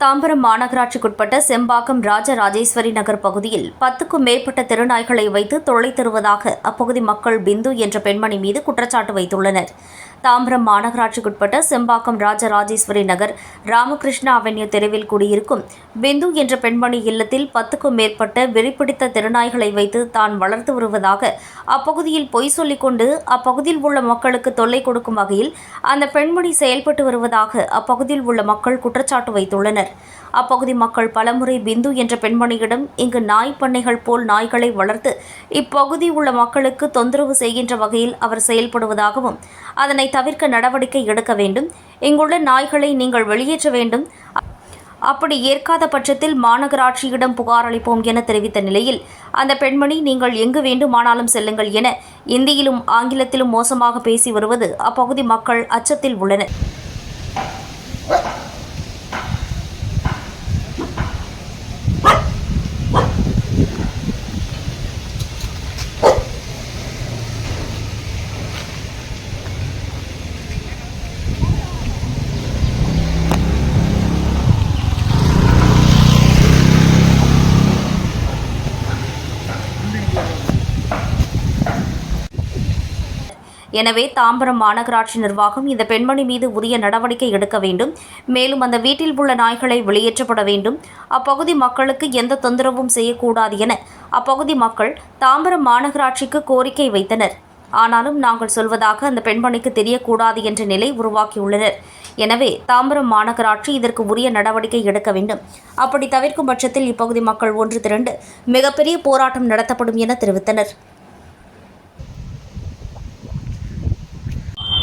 தாம்பரம் மாநகராட்சிக்குட்பட்ட செம்பாக்கம் ராஜராஜேஸ்வரி நகர் பகுதியில் பத்துக்கும் மேற்பட்ட தெருநாய்களை வைத்து தொலைத்தருவதாக தருவதாக அப்பகுதி மக்கள் பிந்து என்ற பெண்மணி மீது குற்றச்சாட்டு வைத்துள்ளனர். தாம்பரம் மாநகராட்சிக்குட்பட்ட செம்பாக்கம் ராஜராஜேஸ்வரி நகர் ராமகிருஷ்ணா அவென்யூ தெருவில் குடியிருக்கும் பிந்து என்ற பெண்மணி இல்லத்தில் பத்துக்கும் மேற்பட்ட வெறிப்பிடித்த திருநாய்களை வைத்து தான் வளர்த்து வருவதாக அப்பகுதியில் பொய் சொல்லிக்கொண்டு அப்பகுதியில் உள்ள மக்களுக்கு தொல்லை கொடுக்கும் வகையில் அந்த பெண்மணி செயல்பட்டு வருவதாக அப்பகுதியில் உள்ள மக்கள் குற்றச்சாட்டு வைத்துள்ளனர். அப்பகுதி மக்கள் பலமுறை பிந்து என்ற பெண்மணியிடம் இங்கு நாய் பண்ணைகள் போல் நாய்களை வளர்த்து இப்பகுதி உள்ள மக்களுக்கு தொந்தரவு செய்கின்ற வகையில் அவர் செயல்படுவதாகவும் அதனை தவிர்க்க நடவடிக்கை எடுக்க வேண்டும். இங்குள்ள நாய்களை நீங்கள் வெளியேற்ற வேண்டும். அப்படி ஏற்காத பட்சத்தில் மாநகராட்சியிடம் புகார் அளிப்போம் என தெரிவித்த நிலையில் அந்த பெண்மணி நீங்கள் எங்கு வேண்டுமானாலும் செல்லுங்கள் என இந்தியிலும் ஆங்கிலத்திலும் மோசமாக பேசி வருவது அப்பகுதி மக்கள் அச்சத்தில் உள்ளனர். எனவே தாம்பரம் மாநகராட்சி நிர்வாகம் இந்த பெண்மணி மீது உரிய நடவடிக்கை எடுக்க வேண்டும். மேலும் அந்த வீட்டில் உள்ள நாய்களை வெளியேற்றப்பட வேண்டும். அப்பகுதி மக்களுக்கு எந்த தொந்தரவும் செய்யக்கூடாது என அப்பகுதி மக்கள் தாம்பரம் மாநகராட்சிக்கு கோரிக்கை வைத்தனர். ஆனாலும் நாங்கள் சொல்வதாக அந்த பெண்மணிக்கு தெரியக்கூடாது என்ற நிலை உருவாக்கியுள்ளனர். எனவே தாம்பரம் மாநகராட்சி இதற்கு உரிய நடவடிக்கை எடுக்க வேண்டும். அப்படி தவிர்க்கும் பட்சத்தில் இப்பகுதி மக்கள் ஒன்று திரண்டு மிகப்பெரிய போராட்டம் நடத்தப்படும் என தெரிவித்தனர்.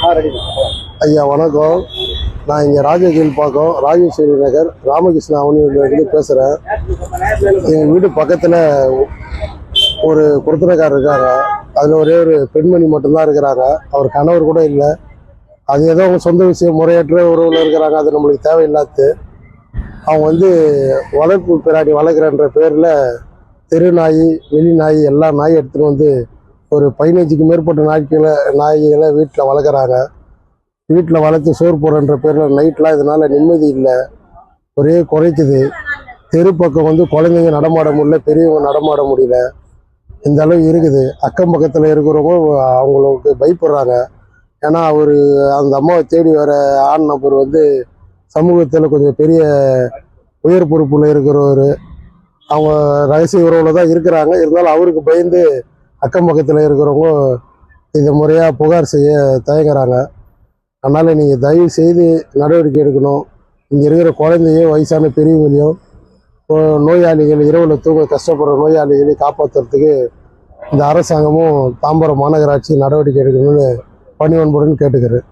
ஐயா வணக்கம். நான் இங்கே ராஜகீழ் பாக்கம் ராஜேஸ்வரி நகர் ராமகிருஷ்ண அவனியிலிருந்து பேசுகிறேன் எங்கள் வீட்டு பக்கத்தில் ஒரு குருத்தனக்காரர் இருக்காங்க. அதில் ஒரே ஒரு பெண்மணி மட்டும்தான் இருக்கிறாங்க. அவர் கணவர் கூட இல்லை. அது ஏதோ அவங்க சொந்த விஷயம் முறையற்ற உறவில் இருக்கிறாங்க. அது நம்மளுக்கு தேவையில்லாது அவங்க வந்து வளர்ப்பு பிராணி வளர்க்குறன்ற பேரில் தெரு நாய் வெளி நாய் எல்லா நாயும் எடுத்துகிட்டு வந்து ஒரு பதினஞ்சுக்கு மேற்பட்ட நாய்களை நாய்களை வீட்டில் வளர்க்குறாங்க. வீட்டில் வளர்த்து சோறு போடுறன்ற பேரில் நைட்லாம் இதனால் நிம்மதி இல்லை. ஒரே குறைக்குது. தெரு பக்கம் வந்து குழந்தைங்க நடமாட முடியல பெரியவங்க நடமாட முடியல. இந்த அளவு இருக்குது. அக்கம் பக்கத்தில் இருக்கிறவங்க அவங்களுக்கு பயப்படுறாங்க. ஏன்னா அவர் அந்த அம்மாவை தேடி வர ஆண் நபர் வந்து சமூகத்தில் கொஞ்சம் பெரிய உயர் பொறுப்பில் இருக்கிறவர். அவங்க ரகசிய உறவில் தான் இருக்கிறாங்க. இருந்தாலும் அவருக்கு பயந்து அக்கம் பக்கத்தில் இருக்கிறவங்க இதை முறையாக புகார் செய்ய தயங்குறாங்க. அதனால் நீங்கள் தயவு செய்து நடவடிக்கை எடுக்கணும். இங்கே இருக்கிற குழந்தையும் வயசான பெரியவங்களையும் நோயாளிகள் இரவில் தூங்க கஷ்டப்படுற நோயாளிகளை காப்பாற்றுறதுக்கு இந்த அரசாங்கமும் தாம்பரம் மாநகராட்சி நடவடிக்கை எடுக்கணும்னு பணிவன்புடன் கேட்டுக்கிறேன்.